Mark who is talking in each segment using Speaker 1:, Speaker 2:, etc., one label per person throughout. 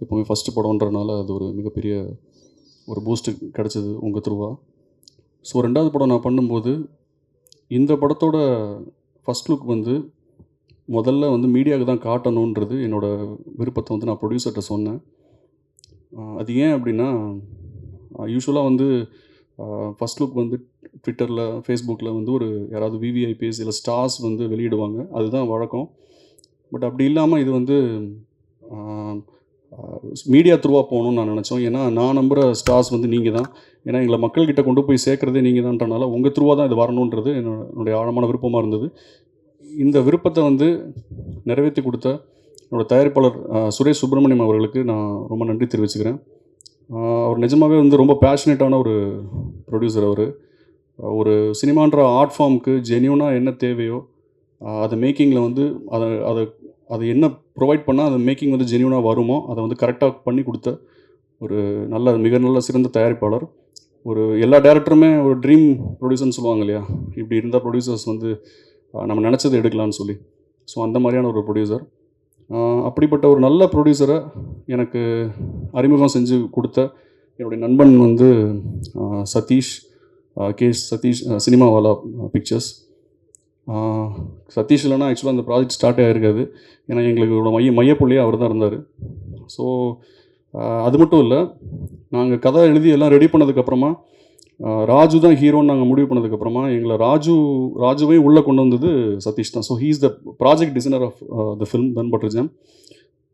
Speaker 1: எப்போவுமே ஃபஸ்ட்டு படம்ன்றனால அது ஒரு மிகப்பெரிய ஒரு பூஸ்ட்டு கிடச்சிது உங்கள் த்ரூவாக ஸோ ரெண்டாவது படம் நான் பண்ணும்போது இந்த படத்தோட ஃபஸ்ட் லுக் வந்து முதல்ல வந்து மீடியாவுக்கு தான் காட்டணுன்றது என்னோடய விருப்பத்தை வந்து நான் ப்ரொடியூசர்கிட்ட சொன்னேன். அது ஏன் அப்படின்னா யூஸ்வலாக வந்து ஃபஸ்ட் லுக் வந்து ட்விட்டரில் ஃபேஸ்புக்கில் வந்து ஒரு யாராவது விவிஐபிஎஸ் இல்லை ஸ்டார்ஸ் வந்து வெளியிடுவாங்க. அதுதான் வழக்கம். பட் அப்படி இல்லாமல் இது வந்து மீடியா த்ரூவாக போகணும்னு நான் நினச்சோம். ஏன்னா நான் நம்புகிற ஸ்டார்ஸ் வந்து நீங்கள் தான் ஏன்னா எங்களை மக்கள்கிட்ட கொண்டு போய் சேர்க்குறதே நீங்கள் தான்றனால உங்கள் த்ரூவாக தான் இது வரணுன்றது என்னுடைய ஆழமான விருப்பமாக இருந்தது. இந்த விருப்பத்தை வந்து நிறைவேற்றி கொடுத்த என்னோட தயாரிப்பாளர் சுரேஷ் சுப்பிரமணியம் அவர்களுக்கு நான் ரொம்ப நன்றி தெரிவிச்சுக்கிறேன். அவர் நிஜமாகவே வந்து ரொம்ப பேஷனேட்டான ஒரு ப்ரொடியூசர் அவர். ஒரு சினிமான்ற ஆர்ட் ஃபார்முக்கு ஜென்யூனாக என்ன தேவையோ அதை மேக்கிங்கில் வந்து அதை அதை அது என்ன ப்ரொவைட் பண்ணால் அது மேக்கிங் வந்து ஜென்யூனாக வருமோ அதை வந்து கரெக்டாக பண்ணி கொடுத்த ஒரு நல்ல மிக நல்ல சிறந்த தயாரிப்பாளர். ஒரு எல்லா டேரக்டருமே ஒரு ட்ரீம் ப்ரொடியூசர்னு சொல்லுவாங்க இல்லையா? இப்படி இருந்தால் ப்ரொடியூசர்ஸ் வந்து நம்ம நினச்சது எடுக்கலாம்னு சொல்லி. ஸோ அந்த மாதிரியான ஒரு ப்ரொடியூசர் அப்படிப்பட்ட ஒரு நல்ல ப்ரொடியூசரை எனக்கு அறிமுகம் செஞ்சு கொடுத்த என்னுடைய நண்பன் வந்து சதீஷ் கே சதீஷ் சினிமாவாலா பிக்சர்ஸ் சதீஷ் இல்லைனா ஆக்சுவலாக அந்த ப்ராஜெக்ட் ஸ்டார்ட் ஆகிருக்காது ஏன்னா எங்களுக்கு மைய மையப்புள்ளியே அவர் தான் இருந்தார். ஸோ அது மட்டும் இல்லை நாங்கள் கதை எழுதி எல்லாம் ரெடி பண்ணதுக்கப்புறமா ராஜு தான் ஹீரோன்னு நாங்கள் முடிவு பண்ணதுக்கப்புறமா எங்களை ராஜு ராஜுவையும் உள்ளே கொண்டு வந்தது சதீஷ் தான். So he's the project designer of the film than Butterjam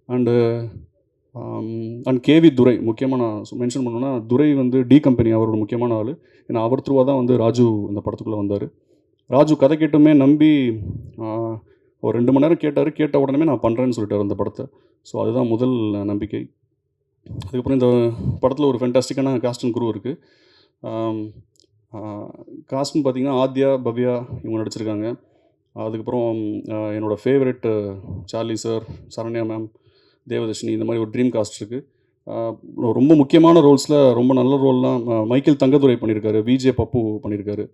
Speaker 1: and and K V Durai முக்கியமாக நான் மென்ஷன் பண்ணணும்னா துரை வந்து டி கம்பெனி அவரோட முக்கியமான ஆள். ஏன்னா அவர் த்ரூவாக தான் வந்து ராஜு இந்த படத்துக்குள்ளே வந்தார். ராஜு கதை கேட்டுமே நம்பி ஒரு ரெண்டு மணி நேரம் கேட்டார். கேட்ட உடனே நான் பண்ணுறேன்னு சொல்லிட்டார் அந்த படத்தை. ஸோ அதுதான் முதல் நம்பிக்கை. அதுக்கப்புறம் இந்த படத்தில் ஒரு ஃபென்டாஸ்டிக்கான காஸ்டன் குரூ இருக்குது காஸ்ட்னு பார்த்தீங்கன்னா ஆத்யா பவ்யா இவங்க நடிச்சிருக்காங்க. அதுக்கப்புறம் என்னோடய favourite Charlie sir Saranya ma'am Devadarshini இந்த மாதிரி ஒரு ட்ரீம் காஸ்ட் இருக்குது ரொம்ப முக்கியமான ரோல்ஸில் ரொம்ப நல்ல ரோல்லாம் மைக்கேல் தங்கதுரை பண்ணியிருக்காரு விஜே பப்பு பண்ணியிருக்காரு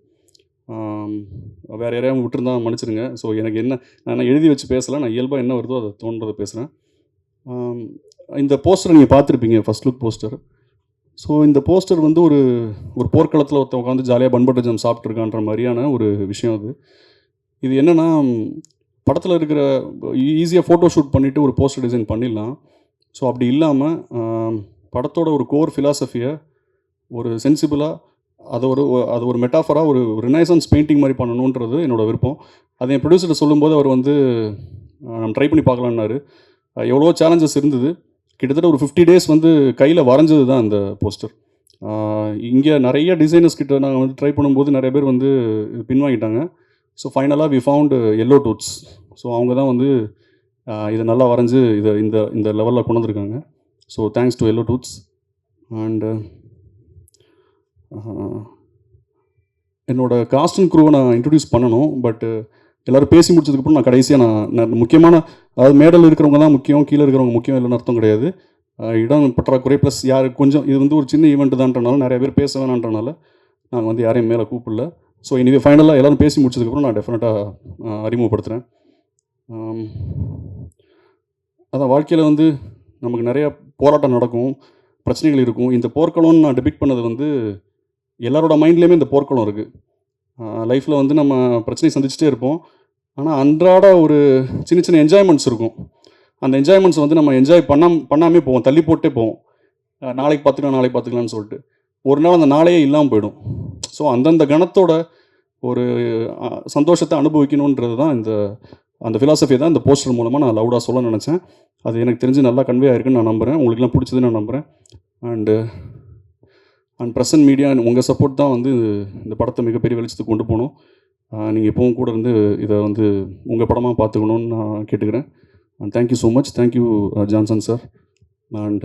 Speaker 1: வேறு யாரையாவது விட்டுருந்தா மன்னிச்சிருங்க ஸோ எனக்கு என்ன நான் எழுதி வச்சு பேசலை நான் இயல்பாக என்ன வருதோ அதை தோன்றதை பேசுகிறேன் இந்த போஸ்டர் நீங்கள் பார்த்துருப்பீங்க ஃபர்ஸ்ட் லுக் போஸ்டர் ஸோ இந்த போஸ்டர் வந்து ஒரு ஒரு போர்க்களத்தில் ஒருத்தன் உட்காந்து ஜாலியாக பண்பட்ட ஜம் சாப்பிட்ருக்கான்ற மாதிரியான ஒரு விஷயம் அது. இது என்னென்னா படத்தில் இருக்கிற ஈஸியாக ஃபோட்டோ ஷூட் பண்ணிவிட்டு ஒரு போஸ்டர் டிசைன் பண்ணிடலாம். ஸோ அப்படி இல்லாமல் படத்தோட ஒரு கோர் ஃபிலாசபியை ஒரு சென்சிபிளாக அதை ஒரு அது ஒரு மெட்டாஃபராக ஒரு ரினைசன்ஸ் பெயிண்டிங் மாதிரி பண்ணணுன்றது என்னோட விருப்பம். அதை என் ப்ரொடியூசர்கிட்ட சொல்லும்போது அவர் வந்து நம்ம ட்ரை பண்ணி பார்க்கலான்னாரு எவ்வளோ சேலஞ்சஸ் இருந்தது. கிட்டத்தட்ட ஒரு ஃபிஃப்டி டேஸ் வந்து கையில் வரைஞ்சது தான் அந்த போஸ்டர் இங்கே நிறைய டிசைனர்ஸ் கிட்ட நாங்கள் வந்து ட்ரை பண்ணும்போது நிறைய பேர் வந்து பின்வாங்கிட்டாங்க. ஸோ ஃபைனலாக we found yellow dudes so அவங்க தான் வந்து இதை நல்லா வரைஞ்சு இதை இந்த இந்த லெவலில் கொண்டு வந்திருக்காங்க. So thanks to yellow dudes and என்னோட காஸ்ட் அண்ட் குரூவை நான் இன்ட்ரடியூஸ் பண்ணணும் பட் எல்லோரும் பேசி முடிச்சதுக்கப்புறம் நான் கடைசியாக நான் நான் முக்கியமான அதாவது மேடல் இருக்கிறவங்க தான் முக்கியம் கீழே இருக்கிறவங்க முக்கியம் இல்லைன்னு அர்த்தம் கிடையாது. இடம் பற்றாக்குறை ப்ளஸ் யார் கொஞ்சம் இது வந்து ஒரு சின்ன ஈவெண்ட் தான்றனால நிறைய பேர் பேச வேணான்றனால நாங்கள் வந்து யாரையும் மேலே கூப்பிடல. ஸோ இனிவே ஃபைனலாக எல்லோரும் பேசி முடிச்சதுக்கப்புறம் நான் டெஃபினட்டாக அறிமுகப்படுத்துகிறேன் அதான் வாழ்க்கையில் வந்து நமக்கு நிறையா போராட்டம் நடக்கும் பிரச்சனைகள் இருக்கும். இந்த போர்க்களம்னு நான் டெபிட் பண்ணது வந்து எல்லாரோட மைண்ட்லேயுமே இந்த போர்க்களம் இருக்குது லைஃப்பில் வந்து நம்ம பிரச்சனையை சந்திச்சுட்டே இருப்போம். ஆனால் அன்றாட ஒரு சின்ன சின்ன என்ஜாய்மெண்ட்ஸ் இருக்கும். அந்த என்ஜாய்மெண்ட்ஸ் வந்து நம்ம என்ஜாய் பண்ணாம பண்ணாமே போவோம். தள்ளி போட்டே போவோம். நாளைக்கு பார்த்துக்கலாம் நாளைக்கு பார்த்துக்கலாம்னு சொல்லிட்டு. ஒரு நாள் அந்த நாளையே இல்லாமல் போயிடும். ஸோ அந்தந்த கணத்தோட ஒரு சந்தோஷத்தை அனுபவிக்கணுன்றது தான் இந்த அந்த ஃபிலாசபி தான் இந்த போஸ்டர் மூலமாக நான் லவுடாக சொல்ல நினச்சேன். அது எனக்கு தெரிஞ்சு நல்லா கன்வே ஆயிருக்குன்னு நான் நம்புகிறேன் உங்களுக்குலாம் பிடிச்சதுன்னு நான் நம்புகிறேன் அண்டு அண்ட் ப்ரெசன்ட் மீடியா உங்கள் சப்போர்ட் தான் வந்து இந்த படத்தை மிகப்பெரிய வெளிச்சத்துக்கு கொண்டு போகணும். நீங்கள் எப்பவும் கூட இருந்து இதை வந்து உங்கள் படமாக பார்த்துக்கணுன்னு நான் கேட்டுக்கிறேன். Thank you so much thank you Johnson sir and